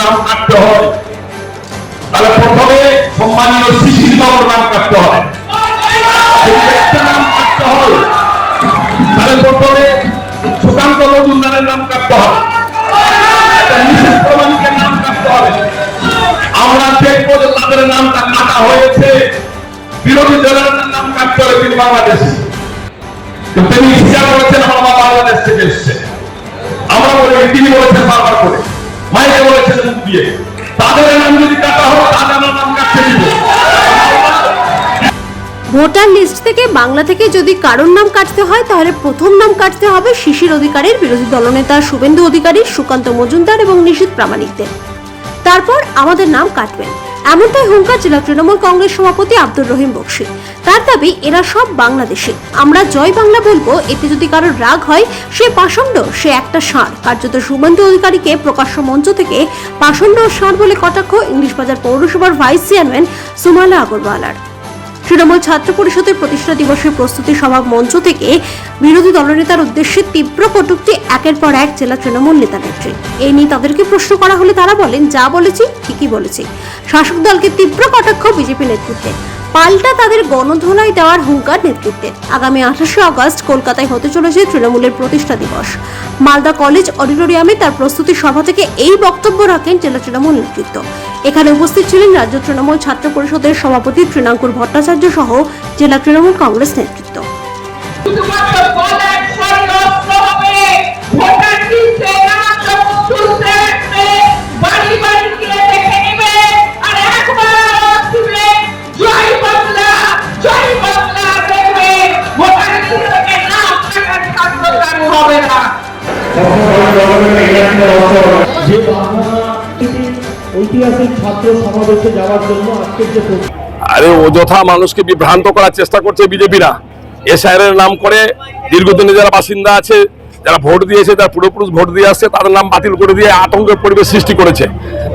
নাম কাটতে হয়। তাহলে প্রথমে সম্মানীয় শিশির বাবুর নাম কাটতে হয়। একটা নাম কাটতে হয়। তাহলে প্রথমে সুকান্ত মজুমদারের নাম কাটতে কাটতে হবে। আমরা দেখব যে তাদের নামটা কাটা হয়েছে। বিরোধী দলের নাম কাটতে হবে তিনি বাংলাদেশি। তিনি স্বীকার করেছেন আমার বাংলাদেশ থেকে এসছে। আমরা বলি, তিনি বলেছেন বারবার করে মাইকে বলেছেন মুখ দিয়ে। তাদের নাম যদি কাটা হয় তাদের নাম কাটতে দিব। ভোটার লিস্ট থেকে বাংলা থেকে যদি কারোর নাম কাটতে হয়, তাহলে প্রথম নাম কাটতে হবে শিশির অধিকারীর, বিরোধী দলনেতা শুভেন্দু অধিকারী, সুকান্ত মজুমদার এবং নিশীত প্রামাণিকদের। তারপর আমাদের নাম কাটবেন। এমনটাই হুঙ্কার জেলা তৃণমূল কংগ্রেস সভাপতি আব্দুর রহিম বক্সি। তার দাবি, এরা সব বাংলাদেশি। আমরা জয় বাংলা বলব, এতে যদি কারোর রাগ হয়, সে পাষণ্ড, সে একটা ষাঁড়। কার্যত সুমন্ত অধিকারীকে প্রকাশ্য মঞ্চ থেকে পাষণ্ড ষাঁড় বলে কটাক্ষ ইংলিশ বাজার পৌরসভার ভাইস চেয়ারম্যান সুমালা আগরওয়ালার। তৃণমূল ছাত্র পরিষদের প্রতিষ্ঠা দিবসের প্রস্তুতি সভা মঞ্চ থেকে বিরোধী দলনেতার উদ্দেশ্যে তীব্র কটুক্তি একের পর এক জেলা তৃণমূল নেতা নেত্রী। এই নিয়ে তাদেরকে প্রশ্ন করা হলে তারা বলেন, যা বলেছি, ঠিকই বলেছি। শাসক দলকে তীব্র কটাক্ষ বিজেপি নেতৃত্বে। পাল্টা তাদের গণধোলাই দেওয়ার হুঙ্কার নেতৃত্বের। আগামী আঠাশে আগস্ট কলকাতায় হতে চলেছে তৃণমূলের প্রতিষ্ঠা দিবস। মালদা কলেজ অডিটোরিয়ামে তার প্রস্তুতি সভা থেকে এই বক্তব্য রাখেন জেলা তৃণমূল নেতৃত্ব। এখানে উপস্থিত ছিলেন রাজ্য তৃণমূল ছাত্র পরিষদের সভাপতি তৃণাঙ্কুর ভট্টাচার্য সহ জেলা তৃণমূল কংগ্রেস নেতৃত্ব। আরে অযথা মানুষকে বিভ্রান্ত করার চেষ্টা করছে বিজেপিরা। এসআইআর নাম করে দীর্ঘদিনে যারা বাসিন্দা আছে, যারা ভোট দিয়েছে, যারা পুরোপুরুষ ভোট দিয়ে আসছে, তাদের নাম বাতিল করে দিয়ে আতঙ্কের পরিবেশ সৃষ্টি করেছে।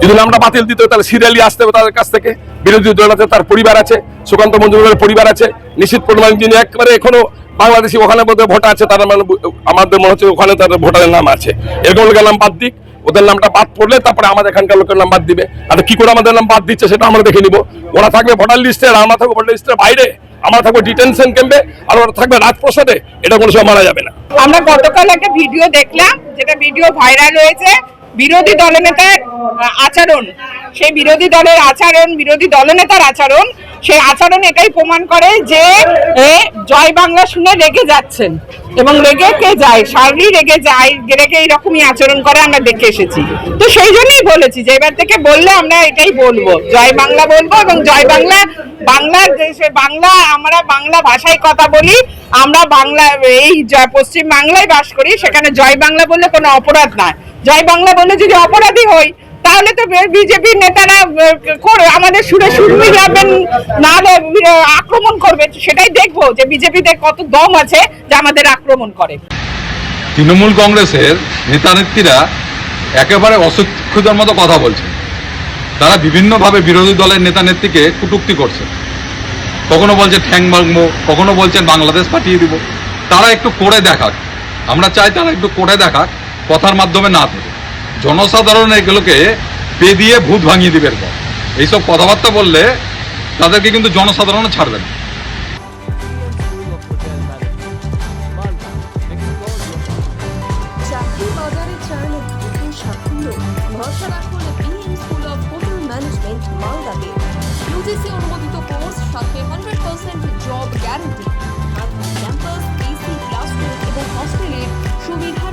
যদি নামটা বাতিল দিতে তাহলে সিরিয়ালি আসতে হবে তাদের কাছ থেকে। বিরোধী দল আছে, তার পরিবার আছে, সুকান্ত মঞ্জুরের পরিবার আছে নিশ্চিত পরিমাণ যিনি একেবারে এখনও বাংলাদেশি ওখানে বোধহয় ভোটার আছে, তারা মানে আমাদের মনে হচ্ছে ওখানে তাদের ভোটারের নাম আছে। এরকম নাম বাদ দিক, ওদের নামটা বাদ পড়লে তারপরে আমাদের এখানকার লোকের নাম বাদ দিবে। আর কি করে আমাদের নাম বাদ দিচ্ছে সেটা আমরা দেখে নিব। ওরা থাকবে ভোটার লিস্টে আর আমরা থাকব ভোটার লিস্টের বাইরে। আমরা থাকব ডিটেনশন ক্যাম্পে আর ওরা থাকবে রাজপ্রসাদে। এটা কোনো সময় মারা যাবে না। আমরা গতকাল একটা ভিডিও দেখলাম, যেটা ভিডিও ভাইরাল হয়েছে, বিরোধী দলনেতার আচরণ। সেই বিরোধী দলের আচরণ, বিরোধী দলনেতার আচরণ সেই আচরণ এটাই প্রমাণ করে যে এ, জয় বাংলা শুনে রেগে যাচ্ছেন। এবং রেগে কে যায়? সার্বি রেগে যায় রেগে এইরকমই আচরণ করে আমরা দেখে এসেছি। তো সেই জন্যই বলেছি যে এবার থেকে বললে আমরা এটাই বলব। জয় বাংলা বলব এবং জয় বাংলা বাংলার দেশে বাংলা আমরা বাংলা ভাষায় কথা বলি আমরা বাংলা এই পশ্চিম বাংলায় বাস করি সেখানে জয় বাংলা বললে কোনো অপরাধ নয়। জয় বাংলা বললে যদি অপরাধী হই তাহলে তো বিজেপি নেতারা করে আমাদের সুরে মিলাবেন নাহলে আহ, আক্রমণ করবে সেটাই দেখব যে বিজেপিতে কত দম আছে যে আমাদের আক্রমণ করে। তৃণমূল কংগ্রেসের নেতা নেত্রীরা একেবারে অশিক্ষিতর মতো কথা বলছে। তারা বিভিন্নভাবে বিরোধী দলের নেতা নেত্রীকে কটূক্তি করছে। কখনো বলছে ঠ্যাং ভাঙবো কখনো বলছেন বাংলাদেশ পাঠিয়ে দিব। তারা একটু করে দেখাক। আমরা চাই তারা একটু করে দেখাক কথার মাধ্যমে না থেকে। জনসাধারণ এগুলোকে পে দিয়ে ভূত ভাঙিয়ে দিবে এরপর। এইসব কথাবার্তা বললে তাদেরকে কিন্তু জনসাধারণ ছাড়বে সুবিধা